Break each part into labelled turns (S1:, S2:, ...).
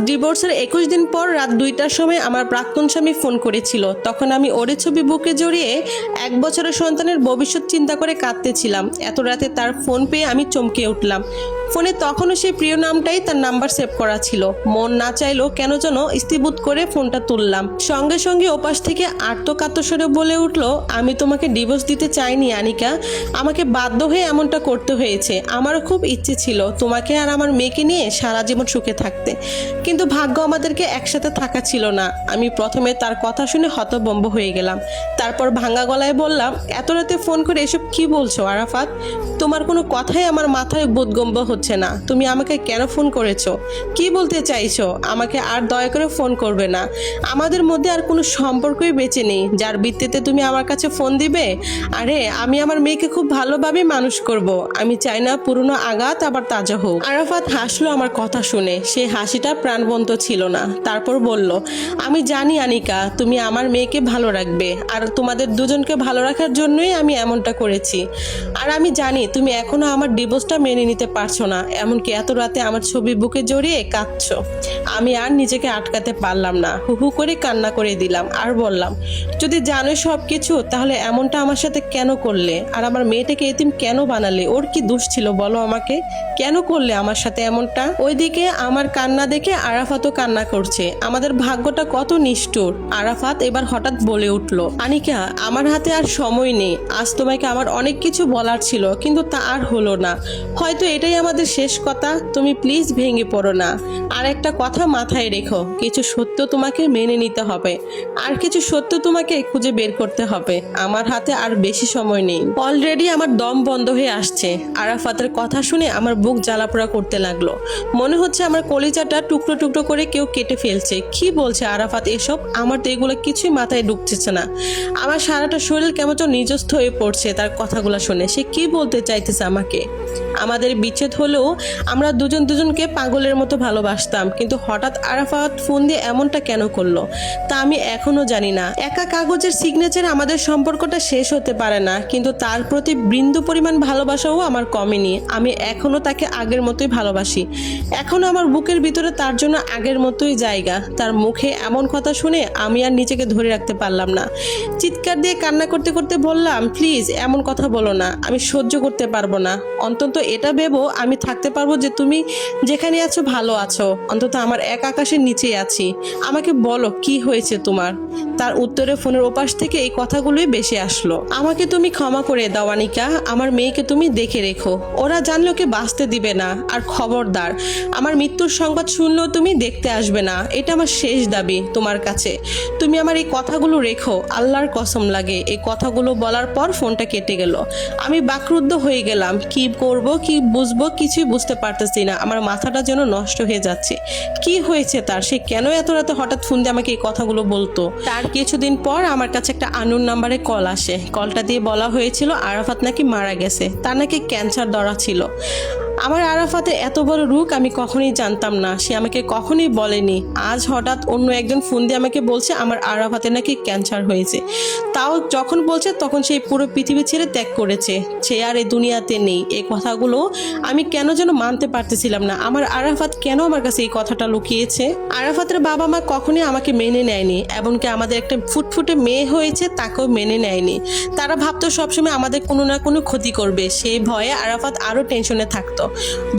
S1: ডিভোর্সের একুশ দিন পর রাত দুইটার সময় আমার প্রাক্তন স্বামী ফোন করেছিল। তখন আমি ওরে ছবি বুকে জড়িয়ে এক বছরের সন্তানের ভবিষ্যৎ চিন্তা করে কাঁদতেছিলাম। এত রাতে তার ফোন পেয়ে আমি চমকে উঠলাম। ফোনে তখনও সেই প্রিয় নামটাই তার নাম্বার সেভ করা ছিল। মন না চাইলেও কেন যেন স্থিরবোধ করে ফোনটা তুললাম। সঙ্গে সঙ্গে ওপাশ থেকে আত্মকাত্মস্বরে বলে উঠল, আমি তোমাকে ডিভোর্স দিতে চাইনি, আনিকা। আমাকে বাধ্য হয়ে এমনটা করতে হয়েছে। আমারও খুব ইচ্ছে ছিল তোমাকে আর আমার মেয়েকে নিয়ে সারা জীবন সুখে থাকতে। কিন্তু ভাগ্য আমাদেরকে একসাথে থাকা ছিল না। আমি প্রথমে তার কথা শুনে হতবম্ব হয়ে গেলাম। তারপর ভাঙা গলায় বললাম, এত রাতে ফোন করে এসব কি বলছো, আরাফাত? তোমার কোনো কথাই আমার মাথায় বোধগম্য হচ্ছে না। তুমি আমাকে কেন ফোন করেছ? কি বলতে চাইছো? আমাকে আর দয়া করে ফোন করবে না। আমাদের মধ্যে আর কোনো সম্পর্কই বেঁচে নেই। যার ভিত্তিতে তুমি আমার কাছে ফোন দিবে? আরে, আমি আমার মেয়েকে খুব ভালোভাবে মানুষ করব। আমি চাই না পুরনো আঘাত আবার তাজা হোক। আরাফাত হাসলো আমার কথা শুনে। সেই হাসিটা প্রাণবন্ত ছিল না। তারপর বলল, আমি জানি, আনিকা, তুমি আমার মেয়েকে ভালো রাখবে, আর তোমাদের দুজনকে ভালো রাখার জন্যই আমি এমনটা করেছি। আর আমি জানি, তুমি এখনও আমার ডিভোর্সটা মেনে নিতে পারছ না, এমনকি এত রাতে আমার ছবি বুকে জড়িয়ে কাঁদছো। আমি আর নিজেকে আটকাতে পারলাম না। হু হু করে কান্না করে দিলাম আর বললাম, যদি জানো সব কিছু, তাহলে এমনটা আমার সাথে কেন করলে? আর আমার মেয়েটাকে এতিম কেন বানালে? ওর কি দোষ ছিল বলো আমাকে? কেন করলে আমার সাথে এমনটা? ওইদিকে আমার কান্না দেখে আরাফাতও কান্না করছে। আমাদের ভাগ্যটা কত নিষ্ঠুর। আরাফাত এবার হঠাৎ বলে উঠল, আনিকা, আমার হাতে আর সময় নেই। আজ তোমাকে আমার অনেক কিছু বলার ছিল, কিন্তু তা আর হলো না। হয়তো এটাই আমাদের শেষ কথা। তুমি প্লিজ ভেঙে পড়ো না। আর একটা কথা মাথায় রেখো। কিছু সত্য তোমাকে মেনে নিতে হবে। আর কিছু সত্য তোমাকে খুঁজে বের করতে হবে। আমার হাতে আর বেশি সময় নেই। অলরেডি আমার দম বন্ধ হয়ে আসছে। আরাফাতের কথা শুনে আমার বুক জ্বালাপোড়া করতে লাগল। মনে হচ্ছে আমার কলিজাটা টুকরো টুকরো করে কেউ কেটে ফেলছে। কি বলছে আরাফাত এসব? আমার তো এগুলো কিছুই মাথায় ঢুকতেছে না। আমার সারাটা শরীর কেমন যেন নিজস্থ হয়ে পড়ছে তার কথাগুলো শুনে। সে কি বলতে চাইতেছে আমাকে? আমাদের বিচ্ছেদ হলেও আমরা দুজন দুজনকে পাগলের মতো ভালোবাসতাম। কিন্তু হঠাৎ আরাফাত ফোন দিয়ে এমনটা কেন করল, তা আমি এখনও জানি না। একা কাগজের সিগনেচার আমাদের সম্পর্কটা শেষ হতে পারে না, কিন্তু তার প্রতি বৃন্দু পরিমাণ ভালোবাসাও আমার কমেনি। আমি এখনও তাকে আগের মতোই ভালোবাসি। এখনও আমার বুকের ভিতরে তার জন্য আগের মতোই জায়গা। তার মুখে এমন কথা শুনে আমি আর নিজেকে ধরে রাখতে পারলাম না। চিৎকার দিয়ে কান্না করতে করতে বললাম, প্লিজ, এমন কথা বলো না। আমি সহ্য করতে পারব না। অন্তত এটা ভেবো আমি থাকতে পারব যে তুমি যেখানে আছো ভালো আছো। অন্তত আমার এক আকাশের নিচেই আছি। আমাকে বলো, কি হয়েছে তোমার? তার উত্তরে ফোনের ওপাশ থেকে এই কথাগুলোই বেশি আসলো। আমাকে তুমি ক্ষমা করে দাও, আনিকা। আমার মেয়েকে তুমি দেখে রেখো। ওরা জানলে ওকে বাঁচতে দিবে না। আর খবরদার, আমার মৃত্যুর সংবাদ শুনলেও তুমি দেখতে আসবে না। এটা আমার শেষ দাবি তোমার কাছে। তুমি আমার এই কথাগুলো রেখো। আল্লাহর কসম লাগে। এই কথাগুলো বলার পর ফোনটা কেটে গেল। আমি বাকরুদ্ধ হয়ে গেলাম। কি করব, কি বুঝব কিছুই বুঝতে পারতেছি না। আমার মাথাটা যেন নষ্ট হয়ে যাচ্ছে। কি হয়েছে তার? সে কেন এত রাতে হঠাৎ ফোন দিয়ে আমাকে এই কথাগুলো বলতো? তার কিছুদিন পর আমার কাছে একটা আনুর নাম্বারে কল আসে। কলটা দিয়ে বলা হয়েছিল আরাফাত নাকি মারা গেছে। তার নাকি ক্যান্সার ধরা ছিল। আমার আরাফাতে এত বড় রূপ আমি কখনোই জানতাম না। সে আমাকে কখনই বলেনি। আজ হঠাৎ অন্য একজন ফোন দিয়ে আমাকে বলছে আমার আরাফাতে নাকি ক্যান্সার হয়েছে। তাও যখন বলছে তখন সেই পুরো পৃথিবী ছেড়ে ত্যাগ করেছে। সে আর এই দুনিয়াতে নেই। এই কথাগুলো আমি কেন যেন মানতে পারতেছিলাম না। আমার আরাফাত কেন আমার কাছে এই কথাটা লুকিয়েছে? আরাফাতের বাবা মা কখনোই আমাকে মেনে নেয়নি, এমনকি আমাদের একটা ফুটফুটে মেয়ে হয়েছে তাকেও মেনে নেয়নি। তারা ভাবতো সবসময় আমাদের কোনো না কোনো ক্ষতি করবে। সেই ভয়ে আরাফাত আরও টেনশনে থাকতো।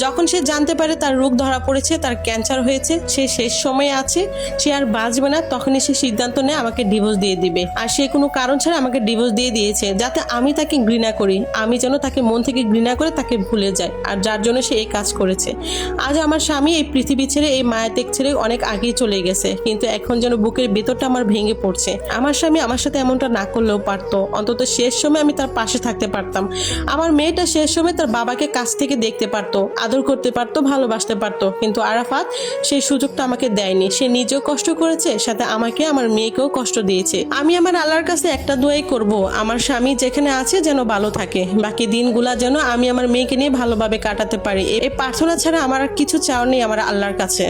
S1: যখন সে জানতে পারে তার রোগ ধরা পড়েছে, তার ক্যান্সার হয়েছে, সে শেষ সময়ে আছে, সে আর বাঁচবে না, তখনই সে সিদ্ধান্ত নেয় আমাকে ডিভোর্স দিয়ে দিবে। আর সে কোনো কারণ ছাড়া আমাকে ডিভোর্স দিয়ে দিয়েছে, যাতে আমি তাকে ঘৃণা করি, আমি যেন তাকে মন থেকে ঘৃণা করে তাকে ভুলে যাই, আর যার জন্য সে এই কাজ করেছে। আজ আমার স্বামী এই পৃথিবী ছেড়ে, এই মায়াতেক ছেড়ে অনেক আগেই চলে গেছে, কিন্তু এখন যেন বুকের ভেতরটা আমার ভেঙে পড়ছে। আমার স্বামী আমার সাথে এমনটা না করলেও পারতো, অন্তত শেষ সময় আমি তার পাশে থাকতে পারতাম। আমার মেয়েটা শেষ সময় তার বাবাকে কাছ থেকে দেখতে পারতো, আদর করতে পারতো, ভালোবাসতে পারতো। কিন্তু আরাফাত সেই সুযোগটা আমাকে দেয়নি। সে নিজেও কষ্ট করেছে, সাথে আমাকে আমার মেয়েকেও কষ্ট দিয়েছে। আমি আমার আল্লাহর কাছে একটা দোয়াই করব, আমার স্বামী যেখানে আছে যেন ভালো থাকে। বাকি দিনগুলা যেন আমি আমার মেয়েকে নিয়ে ভালোভাবে কাটাতে পারি। এই প্রার্থনা ছাড়া আমার আর কিছু চাও নেই আমার আল্লাহর কাছে।